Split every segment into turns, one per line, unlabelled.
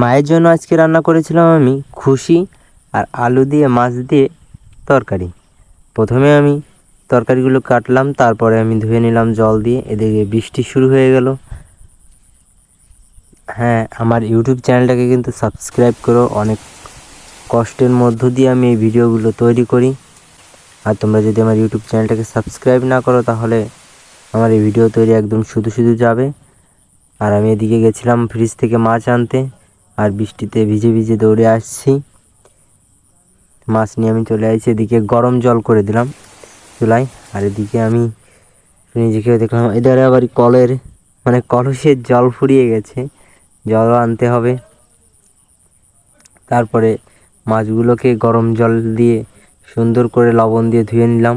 মায়ের জন্য আজকে রান্না করেছিলাম আমি খুশি আর আলু দিয়ে মাছ দিয়ে তরকারি। প্রথমে আমি তরকারিগুলো কাটলাম, তারপরে আমি ধুয়ে নিলাম জল দিয়ে, এদিকে বৃষ্টি শুরু হয়ে গেল। হ্যাঁ আমার ইউটিউব চ্যানেলটাকে কিন্তু সাবস্ক্রাইব করো, অনেক কষ্টের মধ্য দিয়ে আমি এই ভিডিওগুলো তৈরি করি। আর তোমরা যদি আমার ইউটিউব চ্যানেলটাকে সাবস্ক্রাইব না করো, তাহলে আমার এই ভিডিও তৈরি একদম শুধু শুধু যাবে। আর আমি এদিকে গেছিলাম ফ্রিজ থেকে মাছ আনতে। আর বৃষ্টিতে ভিজে ভিজে দৌড়ে আসছি। মাছ নিয়ে আমি চলে আসছি এদিকে গরম জল করে দিলাম চুলাই আর এদিকে আমি নিজেকে দেখলাম, এধারে আবার কলের মানে কলসের জল ফুরিয়ে গেছে, জলও আনতে হবে। তারপরে মাছগুলোকে গরম জল দিয়ে সুন্দর করে লবণ দিয়ে ধুয়ে নিলাম।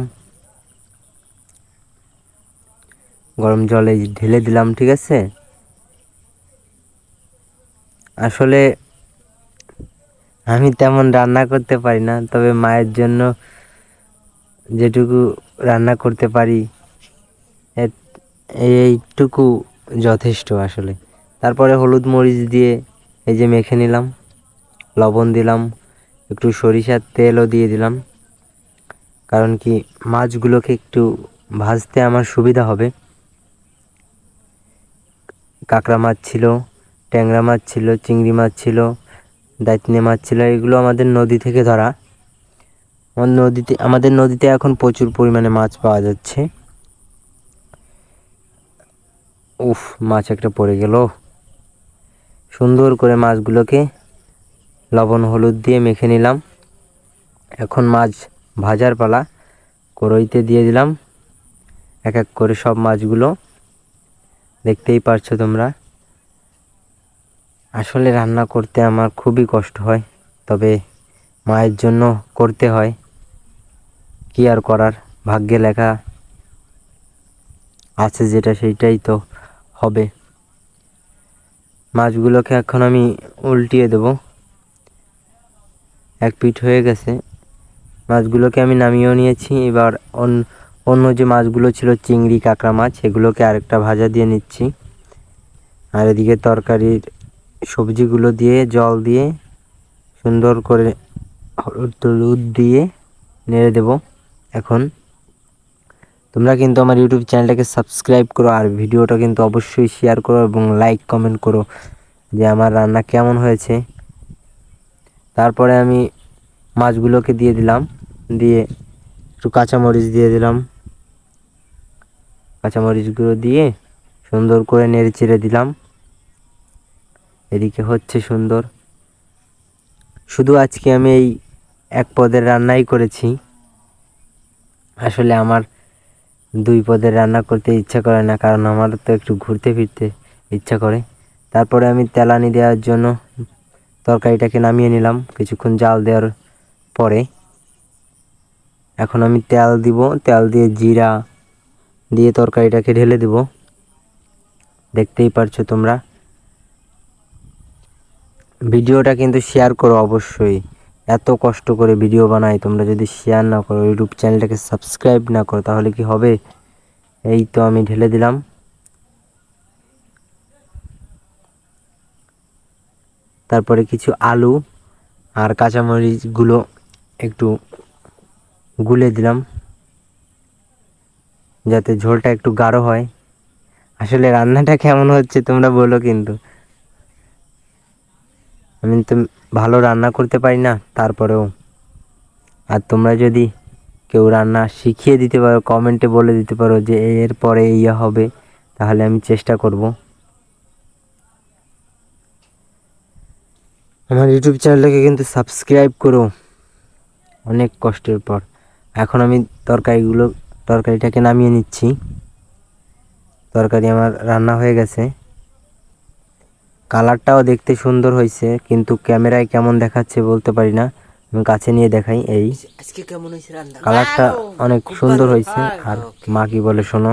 গরম জলে ঢেলে দিলাম, ঠিক আছে? আসলে আমি তেমন রান্না করতে পারি না, তবে মায়ের জন্য যেটুকু রান্না করতে পারি এইটুকু যথেষ্ট আসলে। তারপরে হলুদ মরিচ দিয়ে এই যে মেখে নিলাম, লবণ দিলাম, একটু সরিষার তেলও দিয়ে দিলাম। কারণ কি মাছগুলোকে একটু ভাজতে আমার সুবিধা হবে। কাঁকড়া মাছ ছিল ট্যাংরা মাছ ছিল, চিংড়ি মাছ ছিল দাঁতনে মাছ ছিল, এগুলো আমাদের নদী থেকে ধরা। আমার নদীতে, আমাদের নদীতে এখন প্রচুর পরিমাণে মাছ পাওয়া যাচ্ছে। উফ, মাছ একটা পড়ে গেল। সুন্দর করে মাছগুলোকে লবণ হলুদ দিয়ে মেখে নিলাম। এখন মাছ ভাজার পালা, কড়ইতে দিয়ে দিলাম। এক এক করে সব মাছগুলো। দেখতেই পারছ তোমরা। আসলে রান্না করতে আমার খুবই কষ্ট হয়, তবে মায়ের জন্য করতে হয়। কি আর করার? ভাগ্যে লেখা আছে যেটা সেইটাই তো হবে। মাছগুলোকে এখন আমি উল্টিয়ে দেব। এক পিঠ হয়ে গেছে। মাছগুলোকে আমি নামিয়েও নিয়েছি। এবার অন্য যে মাছগুলো ছিল চিংড়ি, কাঁকড়া মাছ, এগুলোকে আরেকটা ভাজা দিয়ে নিচ্ছি। আর এদিকে তরকারির সবজিগুলো দিয়ে, জল দিয়ে সুন্দর করে হলুদ টলুদ দিয়ে নেড়ে দেব। এখন তোমরা কিন্তু আমার ইউটিউব চ্যানেলটাকে সাবস্ক্রাইব করো আর ভিডিওটা কিন্তু অবশ্যই শেয়ার করো এবং লাইক, কমেন্ট করো যে আমার রান্না কেমন হয়েছে। তারপরে আমি মাছগুলোকে দিয়ে দিলাম, দিয়ে একটু কাঁচামরিচ দিয়ে দিলাম। কাঁচামরিচগুলো দিয়ে সুন্দর করে নেড়ে চেড়ে দিলাম। এদিকে হচ্ছে সুন্দর। শুধু আজকে আমি এই এক পদের রান্নাই করেছি। আসলে আমার দুই পদের রান্না করতে ইচ্ছা করে না, কারণ আমার তো একটু ঘুরতে ফিরতে ইচ্ছা করে। তারপরে আমি তেলানি দেওয়ার জন্য তরকারিটাকে নামিয়ে নিলাম, কিছুক্ষণ জাল দেওয়ার পরে। এখন আমি তেল দিব, তেল দিয়ে জিরা দিয়ে তরকারিটাকে ঢেলে দিব। দেখতেই পারছ তোমরা। ভিডিওটা কিন্তু শেয়ার করো অবশ্যই। এত কষ্ট করে ভিডিও বানাই, তোমরা যদি শেয়ার না করো, ইউটিউব চ্যানেলটাকে সাবস্ক্রাইব না করো, তাহলে কি হবে? এই তো আমি ঢেলে দিলাম। তারপরে কিছু আলু আর কাঁচামরিচগুলো একটু গুলে দিলাম, যাতে ঝোলটা একটু গাঢ় হয়। আসলে রান্নাটা কেমন হচ্ছে তোমরা বলো কিন্তু। আমি তো ভালো রান্না করতে পারি না, তারপরেও। আর তোমরা যদি কেউ রান্না শিখিয়ে দিতে পারো কমেন্টে বলে দিতে পারো যে এর পরে ইয়ে হবে, তাহলে আমি চেষ্টা করব। আমার ইউটিউব চ্যানেলটাকে কিন্তু সাবস্ক্রাইব করো। অনেক কষ্টের পর। এখন আমি তরকারিগুলো, তরকারিটাকে নামিয়ে নিচ্ছি। তরকারি আমার রান্না হয়ে গেছে। কালারটাও দেখতে সুন্দর হয়েছে কিন্তু ক্যামেরায় কেমন দেখাচ্ছে বলতে পারি না। আমি কাছে নিয়ে দেখাই এই।
আজকে কেমন হয়েছে রান্না?
কালারটা অনেক সুন্দর হয়েছে। আর মা কি বলে শোনো?